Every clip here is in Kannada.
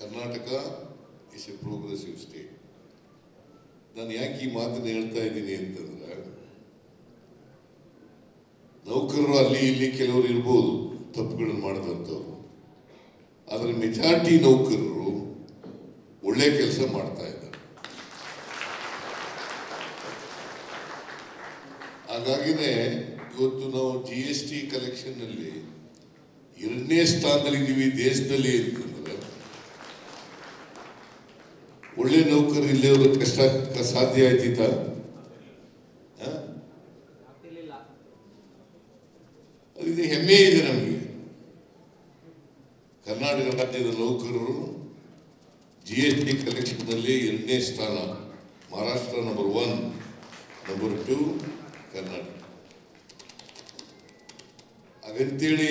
Karnataka is a progressive state ನಾನು ಯಾಕೆ ಈ ಮಾತನ್ನು ಹೇಳ್ತಾ ಇದ್ದೀನಿ ಅಂತಂದ್ರೆ, ನೌಕರರು ಅಲ್ಲಿ ಇಲ್ಲಿ ಕೆಲವರು ಇರ್ಬೋದು, ತಪ್ಪುಗಳನ್ನು ಮಾಡಿದಂಥವ್ರು. ಆದರೆ ಮೆಜಾರಿಟಿ ನೌಕರರು ಒಳ್ಳೆ ಕೆಲಸ ಮಾಡ್ತಾ ಇದ್ದಾರೆ. ಹಾಗಾಗಿನೇ ಇವತ್ತು ನಾವು ಜಿ ಎಸ್ ಟಿ ಕಲೆಕ್ಷನ್ನಲ್ಲಿ ಎರಡನೇ ಸ್ಥಾನದಲ್ಲಿದ್ದೀವಿ ದೇಶದಲ್ಲಿ ಅಂತಂದ್ರೆ ಒಳ್ಳೆ ನೌಕರು ಇಲ್ಲೇ ಕಷ್ಟ, ಸಾಧ್ಯ ಆಯ್ತಿತ್ತ ಇದು ಹೆಮ್ಮೆ ಇದೆ ನಮಗೆ. ಕರ್ನಾಟಕ ರಾಜ್ಯದ ನೌಕರರು ಜಿ ಎಸ್ ಟಿ ಕಲೆಕ್ಷನ್ನಲ್ಲಿ ಎರಡನೇ ಸ್ಥಾನ, Maharashtra number one number two Karnataka. ಹಾಗಂತೇಳಿ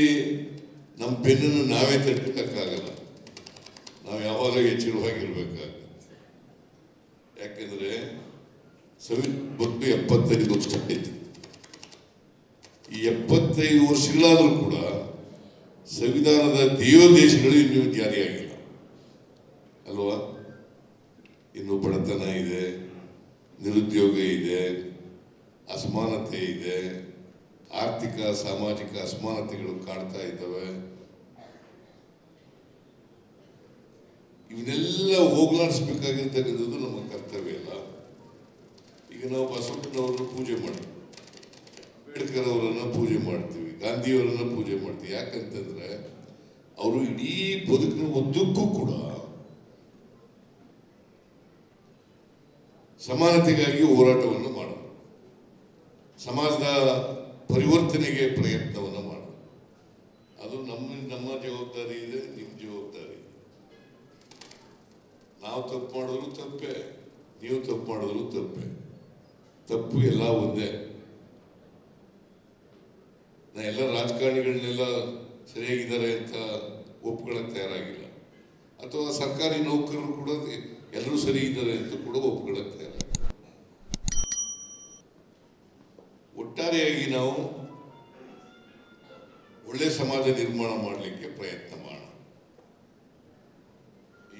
ನಮ್ಮ ಬೆನ್ನನ್ನು ನಾವೇ ತಟ್ಟಕ್ಕಾಗಲ್ಲ ನಾವು ಯಾವಾಗ ಎಚ್ಚರವಾಗಿರ್ಬೇಕಾಗುತ್ತೆ ಯಾಕೆಂದ್ರೆ ಸವಿತ್ ಬಂದು ಎಪ್ಪತ್ತೈದು ವರ್ಷ ಕಟ್ಟಿತ್ತು. ಈ ಎಪ್ಪತ್ತೈದು ವರ್ಷಗಳಾದರೂ ಕೂಡ ಸಂವಿಧಾನದ ದೇವದೇಶಗಳು ಇನ್ನೂ ಜಾರಿಯಾಗಿಲ್ಲ. ಅಲ್ವಾ? ಇನ್ನು ಬಡತನ ಇದೆ, ನಿರುದ್ಯೋಗ ಇದೆ, ಅಸಮಾನತೆ ಇದೆ, ಆರ್ಥಿಕ, ಸಾಮಾಜಿಕ ಅಸಮಾನತೆಗಳು ಕಾಡ್ತಾ ಇದ್ದಾವೆ. ಇವನ್ನೆಲ್ಲ ಹೋಗ್ಲಾಡಿಸ್ಬೇಕಾಗಿರ್ತಕ್ಕಂಥದ್ದು ನಮ್ಮ ಕರ್ತವ್ಯ. ಈಗ ನಾವು ಬಸವಣ್ಣನವ್ರನ್ನ ಪೂಜೆ ಮಾಡ್ತೀವಿ. ಅಂಬೇಡ್ಕರ್ ಅವರನ್ನ ಪೂಜೆ ಮಾಡ್ತೀವಿ, ಗಾಂಧಿಯವರನ್ನು ಪೂಜೆ ಮಾಡ್ತೀವಿ. ಯಾಕಂತಂದ್ರೆ ಅವರು ಇಡೀ ಬದುಕಿನ ಉದ್ದಕ್ಕೂ ಕೂಡ ಸಮಾನತೆಗಾಗಿ ಹೋರಾಟವನ್ನು ಮಾಡೋರು. ಸಮಾಜದ ಪರಿವರ್ತನೆಗೆ ಪ್ರಯತ್ನವನ್ನು ಮಾಡೋದು ಅದು ನಮ್ಮ ನಮ್ಮ ಜವಾಬ್ದಾರಿ ಇದೆ, ನಿಮ್ಮ ಜವಾಬ್ದಾರಿ ನಾವು ತಪ್ಪು ಮಾಡಿದ್ರು ತಪ್ಪೆ, ನೀವು ತಪ್ಪು ಮಾಡಿದ್ರು ತಪ್ಪೆ. ತಪ್ಪು ಎಲ್ಲ ಒಂದೇ. ನಾ ಎಲ್ಲ ರಾಜಕಾರಣಿಗಳನ್ನೆಲ್ಲ ಸರಿಯಾಗಿದ್ದಾರೆ ಅಂತ ಒಪ್ಕೊಳ್ಳೋಕೆ ತಯಾರಾಗಿಲ್ಲ. ಅಥವಾ ಸರ್ಕಾರಿ ನೌಕರರು ಕೂಡ ಎಲ್ಲರೂ ಸರಿ ಇದ್ದಾರೆ ಅಂತ ಕೂಡ ಒಪ್ಕೊಳ್ಳೋಕೆ ತಯಾರಾಗಿಲ್ಲ. ಒಟ್ಟಾರೆಯಾಗಿ ನಾವು ಒಳ್ಳೆ ಸಮಾಜ ನಿರ್ಮಾಣ ಮಾಡಲಿಕ್ಕೆ ಪ್ರಯತ್ನ ಮಾಡೋಣ.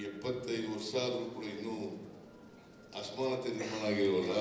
ಎಪ್ಪತ್ತೈದು ವರ್ಷ ಆದರೂ ಕೂಡ ಇನ್ನೂ ಅಸಮಾನತೆ ನಿರ್ಮಾಣ ಆಗಿಲ್ವಲ್ಲ